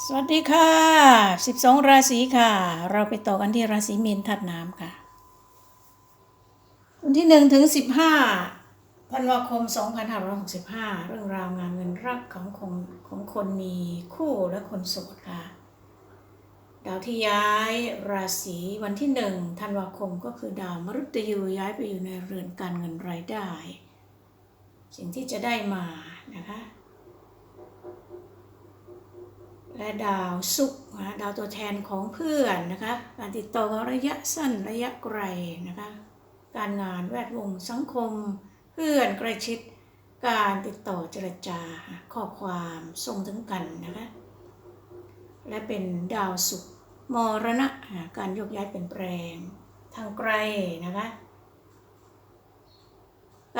สวัสดีค่ะ 12 ราศีค่ะ เราไปต่อกันที่ราศีมีนถัดน้ำค่ะ วันที่ 1 ถึง 15ธันวาคม 2565 เรื่องราวงานเงินรักของคนของคนมีคู่และคนโสดค่ะ ดาวที่ย้ายราศีวันที่ 1 ธันวาคมก็คือดาวมฤตยูย้ายไปอยู่ในเรือนการเงินรายได้ สิ่งที่จะได้มานะคะ และดาวศุกร์นะดาวตัวแทนของเพื่อนนะคะการติดต่อระยะสั้นระยะไกลนะคะการงานแวดวงสังคม เพื่อนใกล้ชิด การติดต่อเจรจาข้อความส่งถึงกันนะคะและเป็นดาวศุกร์มรณะการโยกย้ายเปลี่ยนแปลงทางไกลนะคะ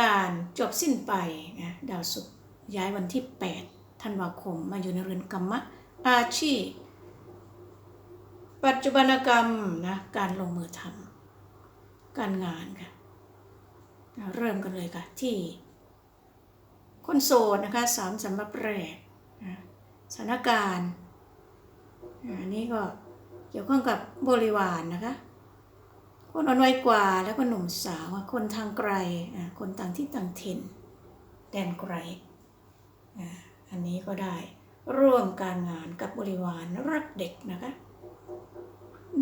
การจบสิ้นไปนะดาวศุกร์ย้ายวันที่ 8 ธันวาคมมาอยู่ในเรือนกรรมะ อาชีพ ปัจจุบันกรรมนะการลงมือทำการงานค่ะเริ่มกันเลยค่ะที่ คนโสดนะคะสามสำหรับแรกนะสถานการณ์อันนี้ก็เกี่ยวข้องกับบริวารนนะคะ คนอ่อนวัยกว่าแล้วก็หนุ่มสาว คนทางไกล คนต่างที่ต่างถิ่น แดนไกล อันนี้ก็ได้ ร่วมการงานกับบริวารรักเด็กนะคะ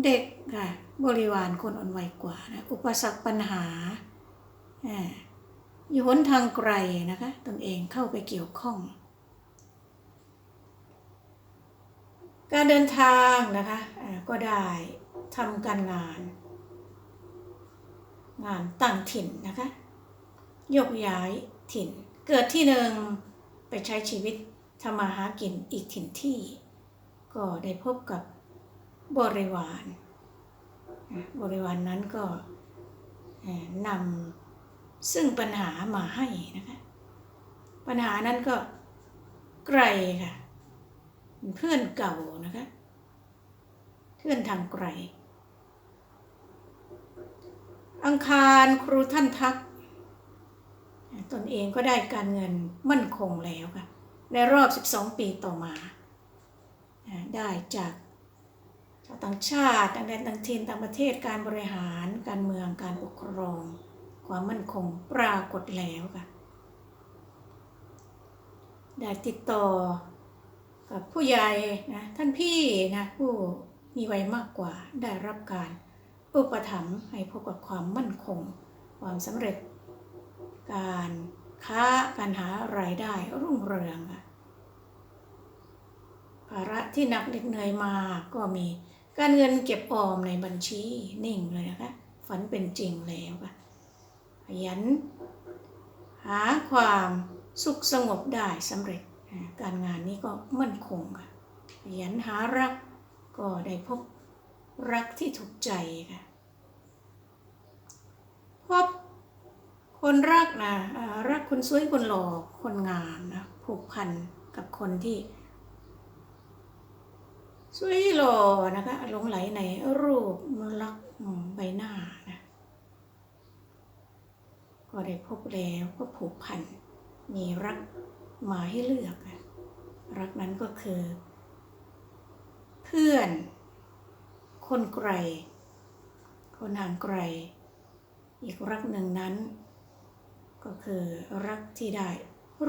เด็กค่ะบริวารคนอ่อนวัยกว่านะอุปสรรคปัญหาอ่าอยู่หนทางไกลนะคะตนเองเข้าไปเกี่ยวข้อง การเดินทางนะคะอ่าก็ได้ทำการงาน งานต่างถิ่นนะคะยกย้ายถิ่นเกิดที่หนึ่งไปใช้ชีวิต ทำมาหากินอีกถิ่นที่ ก็ได้พบกับบริวาร บริวารนนั้นก็นำซึ่งปัญหามาให้นะคะปัญหานั้นก็ไกลค่ะเป็นเพื่อนเก่านะคะเพื่อนทางไกล อังคารครูท่านทัก ตนเองก็ได้การเงินมั่นคงแล้วค่ะ ในรอบ 12 ปีต่อมา ได้จากชาวต่างชาติต่างแดนต่างถิ่นต่างประเทศการบริหาร การเมืองการปกครอง ความมั่นคงปรากฏแล้วค่ะ ได้ติดต่อกับผู้ใหญ่นะท่านพี่นะผู้มีวัยมากกว่าได้รับการอุปถัมภ์ให้พบกับความมั่นคง ความสำเร็จการ ค้าการหารายได้รุ่งเรืองค่ะภาระที่หนักเหน็ดเหนื่อยมาก็มีการเงินเก็บออมในบัญชีนิ่งเลยนะคะ ฝันเป็นจริงแล้วค่ะขยัน หาความสุขสงบได้สำเร็จ การงานนี้ก็มั่นคงค่ะขยันหารักก็ได้พบรักที่ถูกใจค่ะพบ คนรักนะรักคนสวยคนหล่อคนงามนะผูกพันกับคนที่สวยหล่อนะคะหลงไหลในรูปลักษณ์ใบหน้านะก็ได้พบแล้วก็ผูกพันมีรักมาให้เลือกอะรักนั้นก็คือ เพื่อน คนไกล คนห่างไกล อีกรักหนึ่งนั้น ก็คือรักที่ได้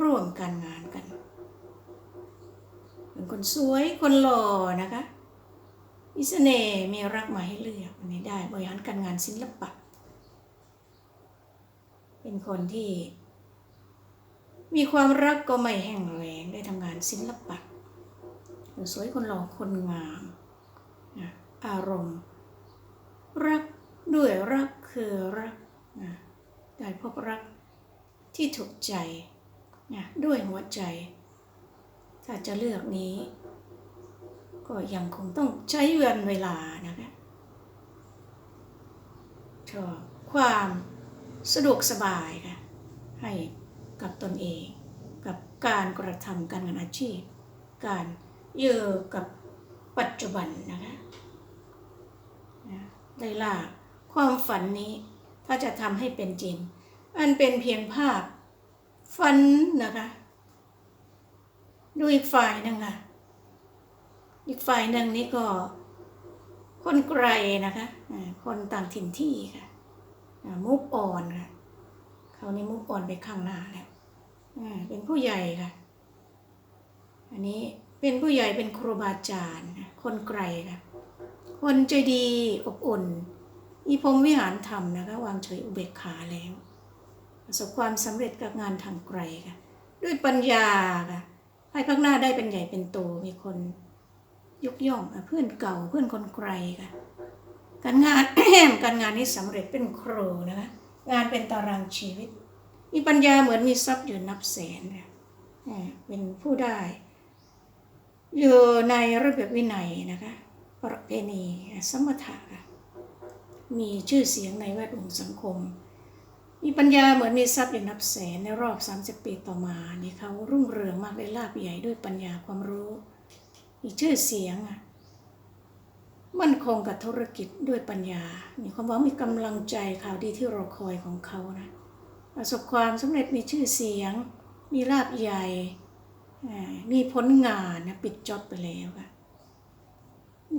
ร่วมการงานกันเป็นคนสวยคนหล่อนะคะมีเสน่ห์มีรักมาให้เลือกอันนี้ได้บริหารการงานศิลปะ เป็นคนที่ มีความรักก็ไม่แห้งแล้งได้ทำงานศิลปะคนสวยคนหล่อคนงามนะอารมณ์ รักด้วยรักคือรักนะได้พบรัก ที่ถูกใจนะด้วยหัวใจ ถ้าจะเลือกนี้ ก็ยังคงต้องใช้เวลานะคะชอบความสะดวกสบายค่ะให้กับตนเอง กับการกระทำการงานอาชีพ การอยู่กับปัจจุบันนะคะนะได้ล่าความฝันนี้ถ้าจะทำให้เป็นจริง อันเป็นเพียงภาพ ฝันนะคะ ดูอีกฝ่ายหนึ่งค่ะ อีกฝ่ายหนึ่งนี่ก็ คนไกลนะคะ คนต่างถิ่นที่ค่ะมุกอ่อนค่ะ เขานี่มุกอ่อนไปข้างหน้าแล้วเป็นผู้ใหญ่ค่ะ อันนี้เป็นผู้ใหญ่เป็นครูบาอาจารย์ คนไกลค่ะ คนใจดีอบอุ่นมีพรมวิหารธรรมนะคะ วางเฉยอุเบกขาแล้ว ประสบความสำเร็จกับงานทางไกลค่ะด้วยปัญญาค่ะให้พักหน้าได้เป็นใหญ่เป็นโตมีคนยกย่องเพื่อนเก่าเพื่อนคนไกลค่ะการงาน การงานนี้สำเร็จเป็นครูนะคะงานเป็นตารางชีวิต มีปัญญาเหมือนมีทรัพย์อยู่นับแสนค่ะเป็นผู้ได้ อยู่ในระเบียบวินัยนะคะ ประเพณีสมถะค่ะมีชื่อเสียงในแวดวงสังคม มีปัญญาเหมือนมีทรัพย์อย่างนับแสนในรอบ 30 ปีต่อมานี่เขารุ่งเรืองมากได้ลาบใหญ่ด้วยปัญญาความรู้ มีชื่อเสียงอะมั่นคงกับธุรกิจด้วยปัญญา มีความหวังมีกำลังใจข่าวดีที่รอคอยของเขานะประสบความสำเร็จมีชื่อเสียง มีลาบใหญ่อ่ามีผลงานนะปิดจ็อบไปแล้วค่ะ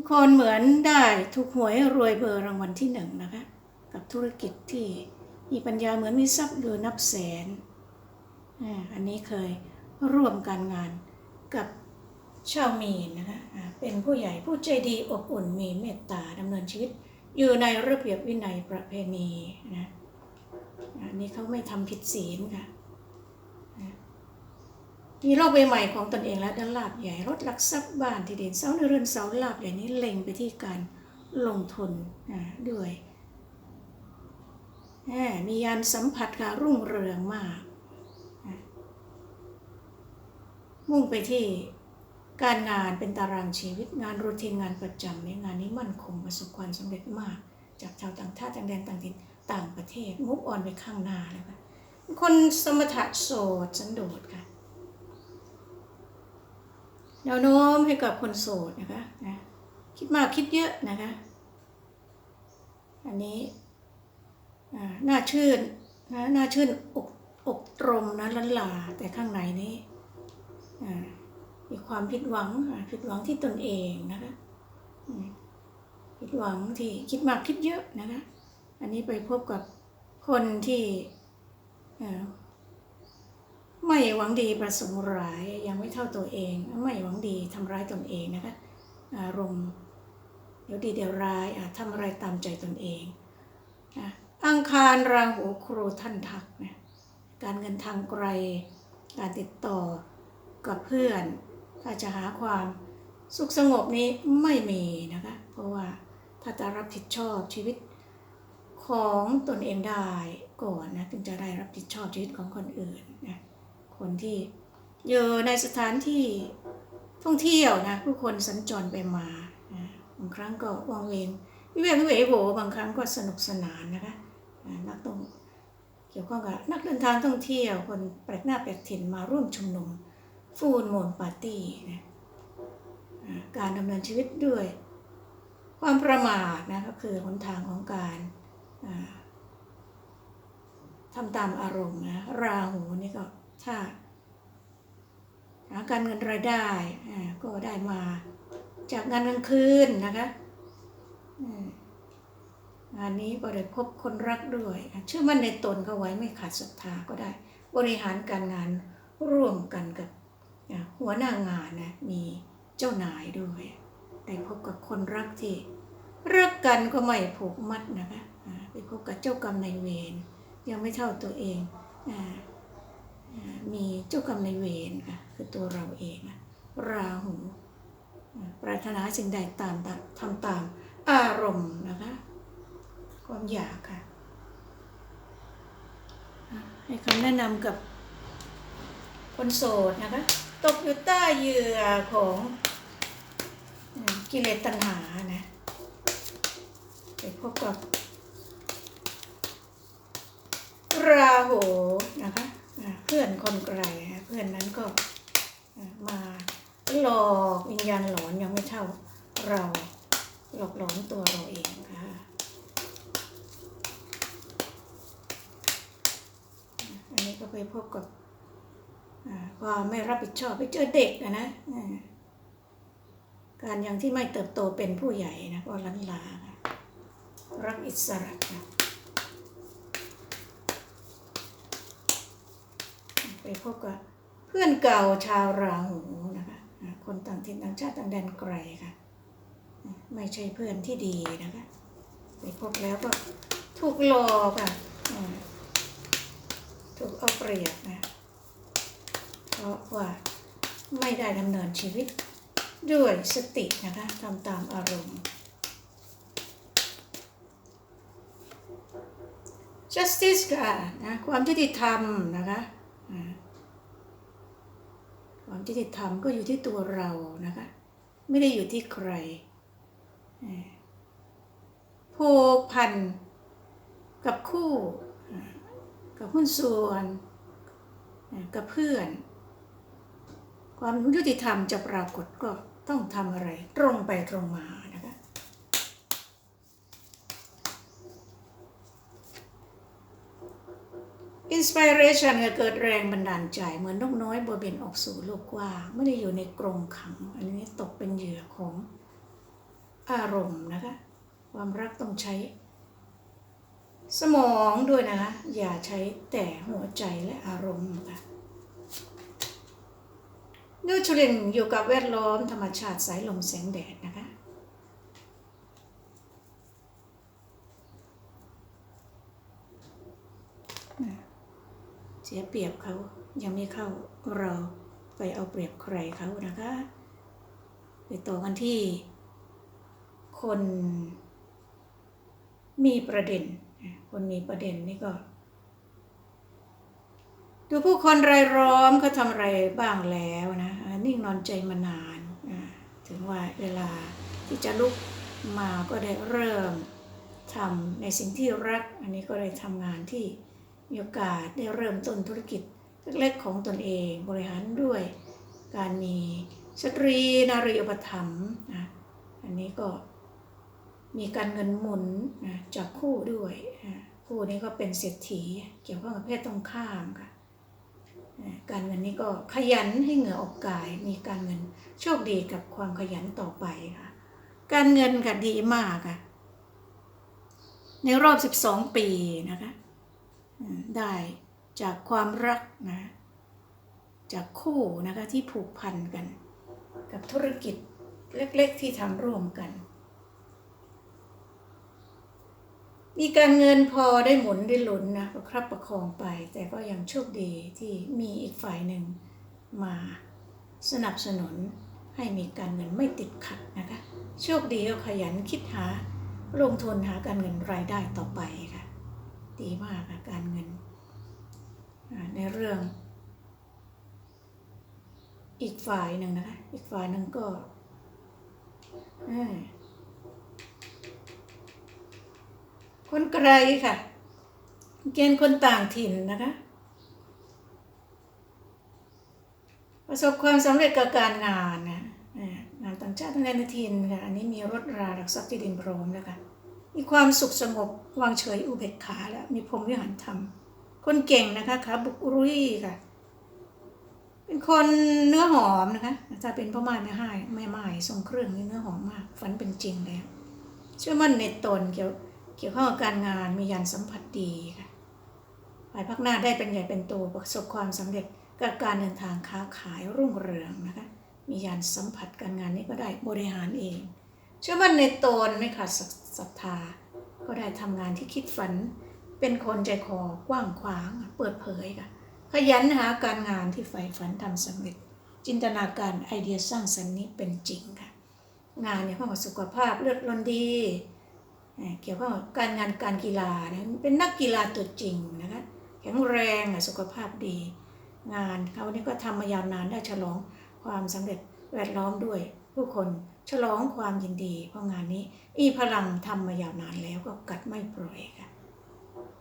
คนเหมือนได้ถูกหวยรวยเบอร์รางวัลที่หนึ่งนะคะ กับธุรกิจที่ มีปัญญาเหมือนมีทรัพย์เดือนับแสนอ่าอันนี้เคยร่วมการงานกับชาวมีนนะคะเป็นผู้ใหญ่ผู้ใจดีอบอุ่นมีเมตตาดำเนินชีวิต อยู่ในระเบียบวินัยประเพณีนะอันนี้เขาไม่ทำผิดศีลค่ะมีโรคใบใหม่ของตนเองและด้านลาบใหญ่รถลักทรัพย์บ้านที่ดินเสาในเรือนเสาลาบใหญ่นี้เล็งไปที่การลงทุนอ่าด้วย มียานสัมผัสค่ะรุ่งเรืองมาก มุ่งไปที่การงานเป็นตารางชีวิตงานรูทีนงานประจำในงานนี้มั่นคงประสบความสำเร็จมาก จากชาวต่างชาติต่างแดนต่างถิ่นต่างประเทศมุกออนไปข้างหน้าแล้วค่ะคนสมถะโสดสันโดษค่ะแนวโน้มให้กับคนโสดนะคะนะคิดมากคิดเยอะนะคะ อันนี้ น่าชื่นนะน่าชื่นอกอกตรมนะลันลาแต่ข้างในนี้มีความผิดหวังผิดหวังที่ตนเองนะคะผิดหวังที่คิดมากคิดเยอะนะคะอันนี้ไปพบกับคนที่ไม่หวังดีประสงค์ร้ายยังไม่เท่าตัวเอง ไม่หวังดีทำร้ายตนเองนะคะอารมณ์เดี๋ยวดีเดี๋ยวร้ายทำอะไรตามใจตนเองนะ อังคารราหูครูท่านทักนะการเงินทางไกล การติดต่อกับเพื่อน ถ้าจะหาความสุขสงบนี้ไม่มีนะคะ เพราะว่าถ้าจะรับผิดชอบชีวิตของตนเองได้ก่อนนะถึงจะได้รับผิดชอบชีวิตของคนอื่นนะคนที่อยู่ในสถานที่ท่องเที่ยวนะผู้คนสัญจรไปมานะบางครั้งก็วังเวงวิเวกวิเวโหบางครั้งก็สนุกสนานนะคะ นักต้องเกี่ยวข้องกับนักเดินทางท่องเที่ยว คนแปลกหน้าแปลกถิ่นมาร่วมชุมนุมฟูลโมนปาร์ตี้นะการดำเนินชีวิตด้วย ความประมาทนะก็คือหนทางของการทำตามอารมณ์นะราหูนี่ก็ถ้าหาการเงินรายได้ก็ได้มาจากงานกลางคืนนะคะ งานนี้ก็ได้พบคนรักด้วยเชื่อมั่นในตนก็ไว้ไม่ขาดศรัทธาก็ได้ บริหารการงานร่วมกันกับหัวหน้างานนะมีเจ้านายด้วยได้พบกับคนรักที่รักกันก็ไม่ผูกมัดนะคะไปพบกับเจ้ากรรมนายเวรยังไม่เท่าตัวเองอมีเจ้ากรรมนายเวรค่ะคือตัวเราเองราหูปรารถนาสิ่งใดตามทำตามอารมณ์นะคะ ความอยากค่ะ ให้คำแนะนำกับคนโสดนะคะ ตกอยู่ใต้เหยื่อของกิเลสตัณหานะไปพบกับราหูนะคะเพื่อนคนไกลเพื่อนนั้นก็มาหลอกวิญญาณหลอนยังไม่เท่าเราหลอกหลอนตัวเราเองค่ะอ่าอันนี้ ก็ไปพบกับอ่าความไม่รับผิดชอบไปเจอเด็กนะการยังที่ไม่เติบโตเป็นผู้ใหญ่นะก็ลันลาค่ะรักอิสระค่ะไปพบกับเพื่อนเก่าชาวราหูนะคะอ่าคนต่างถิ่นต่างชาติต่างแดนไกลค่ะ ไม่ใช่เพื่อนที่ดีนะคะ ไปพบแล้วก็ถูกหลอกอะ ถูกเอาเปรียบนะเพราะว่าไม่ได้ดำเนินชีวิตด้วยสตินะคะทำตามอารมณ์ justice ค่ะนะความยุติธรรมนะคะความยุติธรรมก็อยู่ที่ตัวเรานะคะ ไม่ได้อยู่ที่ใครผูกพันกับคู่ กับหุ้นส่วนกับเพื่อน ความยุติธรรมจะปรากฏก็ต้องทำอะไร ตรงไปตรงมานะคะอินสปิเรชันเกิดแรงบันดาลใจ เหมือนนกน้อยบัวเบนออกสู่โลกกว้างไม่ได้อยู่ในกรงขัง อันนี้ตกเป็นเหยื่อของอารมณ์นะคะ ความรักต้องใช้ สมองด้วยนะคะ อย่าใช้แต่หัวใจและอารมณ์ค่ะนูทรินอยู่กับแวดล้อมธรรมชาติสายลมแสงแดดนะคะ เสียเปรียบเขายังไม่เข้าเราไปเอาเปรียบใครเขานะคะ ไปต่อกันที่คนมีประเด็น คนมีประเด็นนี่ก็ ดูผู้คนรายล้อมเขาทำอะไรบ้างแล้วนะนิ่งนอนใจมานานถึงว่าเวลาที่จะลุกมาก็ได้เริ่มทำในสิ่งที่รัก อันนี้ก็ได้ทำงานที่มีโอกาสได้เริ่มต้นธุรกิจเล็กๆของตนเองบริหารด้วย การมีสตรีนารีอุปถัมภ์นะอันนี้ก็ มีการเงินหมุนนะจากคู่ด้วยคู่นี้ก็เป็นเศรษฐีเกี่ยวข้องกับเพศตรงข้ามค่ะการเงินนี้ก็ขยันให้เหงื่อออกกาย มีการเงินโชคดีกับความขยันต่อไปค่ะ การเงินค่ะดีมากค่ะ ในรอบ 12 ปีนะคะได้จากความรักนะจากคู่นะคะที่ผูกพันกัน กับธุรกิจเล็กๆที่ทำร่วมกัน มีการเงินพอได้หมุนได้หลุนนะประครับประคองไป แต่ก็ยังโชคดีที่มีอีกฝ่ายหนึ่งมาสนับสนุนให้มีการเงินไม่ติดขัดนะคะ โชคดีก็ขยันคิดหาลงทุนหาการเงินรายได้ต่อไปค่ะ ดีมากค่ะการเงิน ในเรื่อง อีกฝ่ายหนึ่งนะคะ อีกฝ่ายหนึ่งก็เอ้ย คนไกลค่ะ เกณฑ์คนต่างถิ่นนะคะ ประสบความสำเร็จกับการงานนะอ่างานต่างชาติทั้งในถิ่นค่ะ อันนี้มีรถราหลักทรัพย์ที่ดินพร้อมแล้วค่ะมีความสุขสงบวางเฉยอุเบกขาแล้ว มีพรหมวิหารธรรม คนเก่งนะคะขาบุกรุ่ยค่ะ เป็นคนเนื้อหอมนะคะถ้าเป็นพ่อไม้แม่ไห้แม่ไม้ทรงเครื่องนี่เนื้อหอมมาก ฝันเป็นจริงแล้วเชื่อมั่นในตนเกี่ยว เกี่ยวข้องกับการงานมียานสัมผัสดีค่ะภายภาคหน้าได้เป็นใหญ่เป็นโตประสบความสำเร็จกับการเดินทางค้าขายรุ่งเรืองนะคะ มียานสัมผัสการงานนี้ก็ได้บริหารเองเชื่อมั่นในตนไม่ขาดศรัทธา ก็ได้ทำงานที่คิดฝัน เป็นคนใจคอกว้างขวางเปิดเผยค่ะขยันหาการงานที่ใฝ่ฝันทำสำเร็จ จินตนาการไอเดียสร้างสรรค์นี้เป็นจริงค่ะ งานเนี่ยข้องสุขภาพเลือดลนดี เกี่ยวข้องกับการงานการกีฬานะเป็นนักกีฬาตัวจริงนะคะแข็งแรงอะสุขภาพดี งานเขานี่ก็ทำมายาวนานได้ฉลองความสำเร็จแวดล้อมด้วย ผู้คนฉลองความยินดี เพราะงานนี้อีพลังทำมายาวนานแล้วก็กัดไม่ปล่อยค่ะ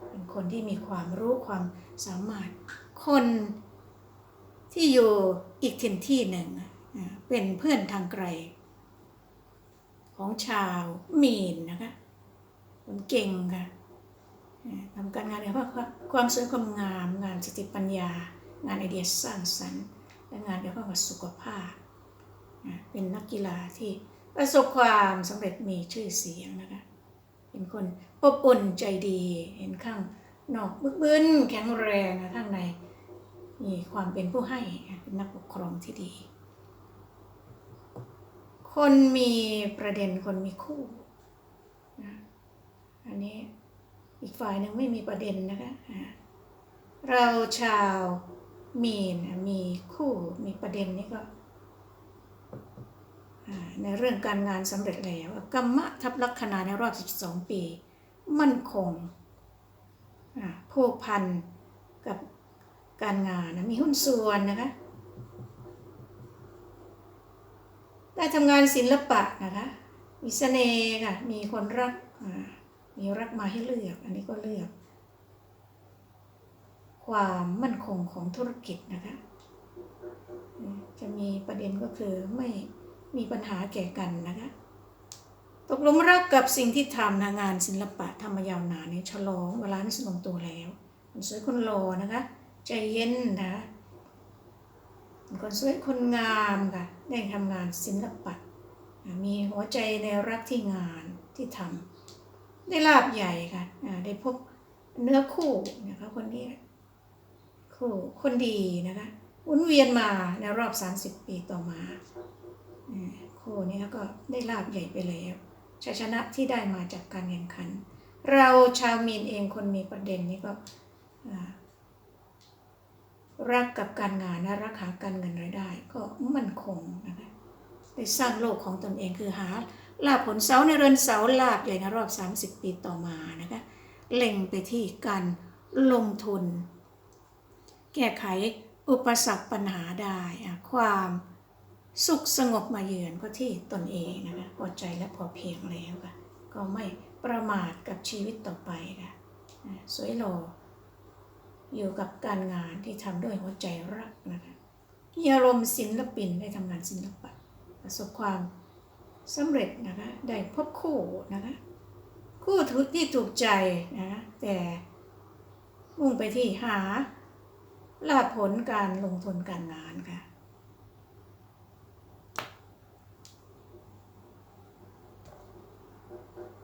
เป็นคนที่มีความรู้ความสามารถ คนที่อยู่อีกถิ่นที่หนึ่งเป็นเพื่อนทางไกล ของชาวมีนนะคะ คนเก่งค่ะทำการงานเกี่ยวกับความสวยความงาม งานสติปัญญา งานไอเดียสร้างสรรค์ และงานเกี่ยวกับสุขภาพ เป็นนักกีฬาที่ประสบความสำเร็จมีชื่อเสียงนะคะ เป็นคนอบอุ่นใจดี เห็นข้างนอกบึกบึนแข็งแรงนะข้างในมีความเป็นผู้ให้เป็นนักปกครองที่ดี คนมีประเด็นคนมีคู่ นี้ อีกฝ่ายหนึ่งไม่มีประเด็นนะคะเราชาวมีนนมีคู่มีประเด็นนี่ก็ในเรื่องการงานสำเร็จแล้วกรรมะทับลัคนาในรอบ 12 ปี มั่นคงผูกพันกับการงานนะมีหุ้นส่วนนะคะได้ทำงานศิลปะนะคะ มีเสน่ห์ค่ะ มีคนรักอ่า มีรักมาให้เลือก อันนี้ก็เลือก ความมั่นคงของธุรกิจนะคะ จะมีประเด็นก็คือไม่มีปัญหาแก่กันนะคะ ตกลงรักกับสิ่งที่ทำนะงานศิลปะทำมายาวนานนี่ฉลองเวลานี่สนมตัวแล้วคนสวยคนหล่อนะคะ ใจเย็นนะคะคนสวยคนงามค่ะได้ทำงานศิลปะ มีหัวใจในรักที่งานที่ทำ ได้ลาบใหญ่ค่ะได้พบเนื้อคู่นะคะคนนี้คู่คนดีนะคะหมุนเวียนมาในรอบ 30 ปีต่อมาคู่นี้ก็ได้ลาบใหญ่ไปแล้วชัยชนะที่ได้มาจากการแข่งขัน เราชาวมีนเองคนมีประเด็นนี้ก็รักกับการงานและรักหาการเงินรายได้ ก็มั่นคงนะคะได้สร้างโลกของตนเองคือหา ลาภผลเสาในเรือนเสาลาบใหญ่ในรอบ 30 ปีต่อมานะคะเล็งไปที่การลงทุน แก้ไขอุปสรรคปัญหาได้อะความสุขสงบมาเยือนก็ที่ตนเองนะคะพอใจและพอเพียงแล้วค่ะก็ไม่ประมาทกับชีวิตต่อไปค่ะสวยหล่ออยู่กับการงานที่ทำด้วยหัวใจรักนะคะมีอารมณ์ศิลปินได้ทำงานศิลปะ ประสบความ สำเร็จนะคะได้พบคู่นะคะคู่ที่ถูกใจนะคะแต่มุ่งไปที่หาลาผลการลงทุนการงานค่ะ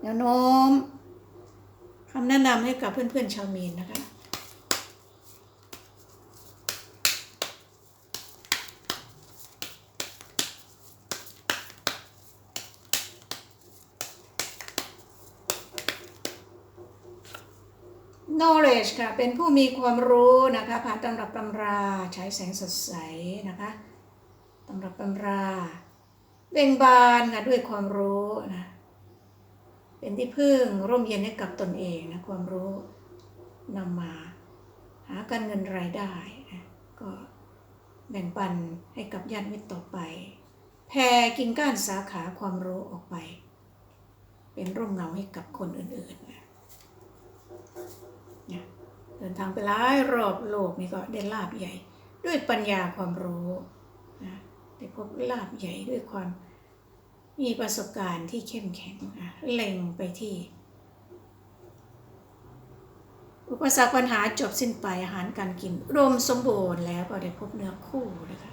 แนวโน้มคำแนะนำให้กับเพื่อนๆชาวมีนนะคะ knowledge ค่ะ เป็นผู้มีความรู้นะคะ ผ่านตำรับตำราใช้แสงสดใสนะคะตำรับตำราเบ่งบานค่ะด้วยความรู้นะเป็นที่พึ่งร่มเย็นให้กับตนเองนะความรู้นำมาหาการเงินรายได้นะก็แบ่งปันให้กับญาติมิตรต่อไปแผ่กิ่งก้านสาขาความรู้ออกไป เป็นร่มเงาให้กับคนอื่นๆนะ เนี่ยเดิน ทางไปหลายรอบโลกนี่ก็ได้ลาบใหญ่ ด้วยปัญญาความรู้นะได้พบลาบใหญ่ด้วยความมีประสบการณ์ที่เข้มแข็งนะเล็งไปที่ อุปสรรคปัญหาจบสิ้นไปอาหารการกินรวมสมบูรณ์แล้วก็ได้พบเนื้อคู่นะคะ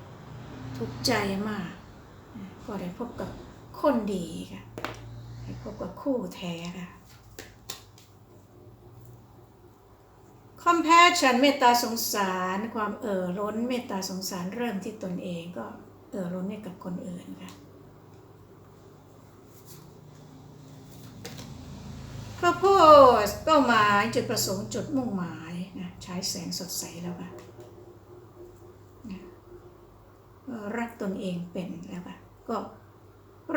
ถูกใจมาก ก็ได้พบกับคนดีค่ะได้พบกับคู่แท้ค่ะ คอมแพชชันเมตตาสงสาร ความเอ่อล้นเมตตาสงสารเริ่มที่ตนเองก็เอ่อล้นให้กับคนอื่นค่ะพระโพสเป้าหมายจุดประสงค์จุดมุ่งหมายนะใช้แสงสดใสแล้วค่ะรักตนเองเป็นแล้วค่ะก็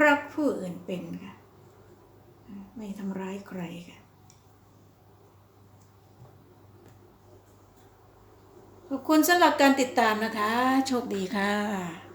รักผู้อื่นเป็นค่ะไม่ทำร้ายใครค่ะ ขอบคุณสำหรับการติดตามนะคะ โชคดีค่ะ